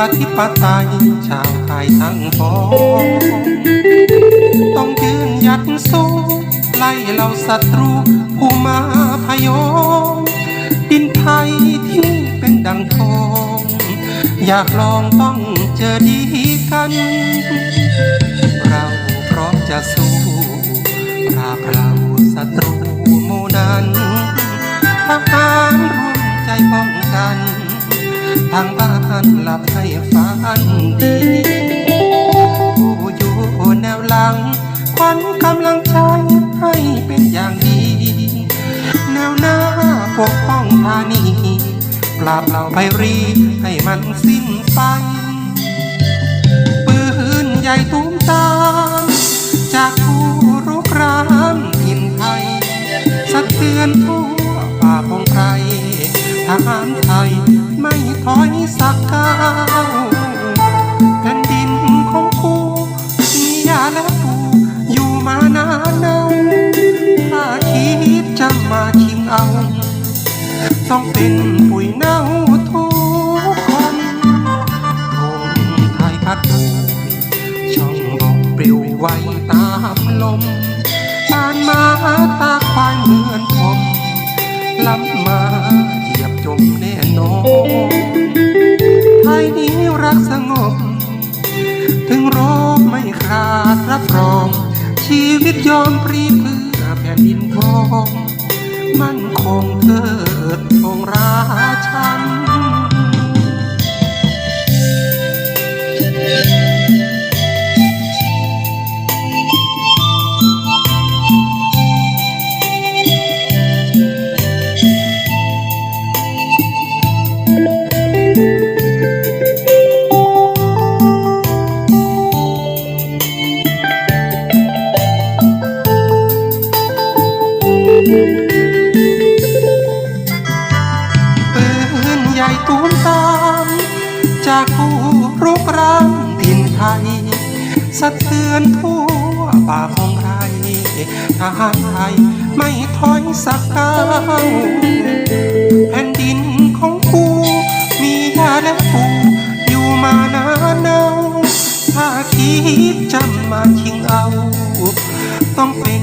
อธิปไตยชาวไทยทั้งปวงต้องยืนหยัดสู้ไล่เหล่าศัตรูผู้มาพยองดินไทยที่เป็นดังทอง อยากลองต้องเจอดีกัน เราพร้อมจะสู้ปราบเราศัตรูหมู่นั้นทหารร่วมใจป้องกัน ทางบ้านหลับให้ฝันดีผู้อยู่แนวหลังขวัญกำลังใจให้เป็นอย่างดี แนวหน้าปกป้องธานีปราบเหล่าไพรีให้มันสิ้นไปปืนใหญ่ตุ้มตามจากผู้รุกรานถิ่นไทยสะเทือนทั่วป่าพงไพรทหารไทย สักก้าวแผ่นดินของกูมียาและปูอยู่มานานเนาถ้าคิดจะมาชิงเอา ต้องเป็นปุ๋ยเน่าทุกคนธงไทยพัดโบกช่องบอกปลิวไหวตามลมปานมาตาควายเหมือนผมล้ำมา รับรอง ชีวิตยอมปรีเพื่อแผ่นดินทอง มั่นคงเถิดองราชัน จากผู้รุกรานถิ่นไทย สะเทือนทั่วป่าของไทยทหารไทยไม่ถอยสักก้าวแผ่นดินของกูมียาและปูอยู่มานานเนาถ้าคิดจะมาชิงเอา ต้องเป็น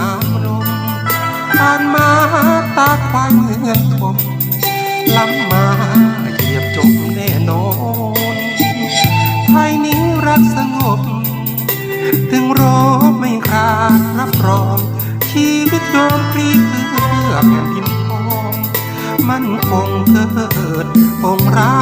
ไหวตามลมผ่านมาตาควายเหมือนผมล้ำมาเหยียบจมแน่นอนไทยนี้รักสงบ ถึงรบไม่ขาดรับรอง ชีวิตยอมพลีเพื่อแผ่นดินทองมันคงเกิดองค์รา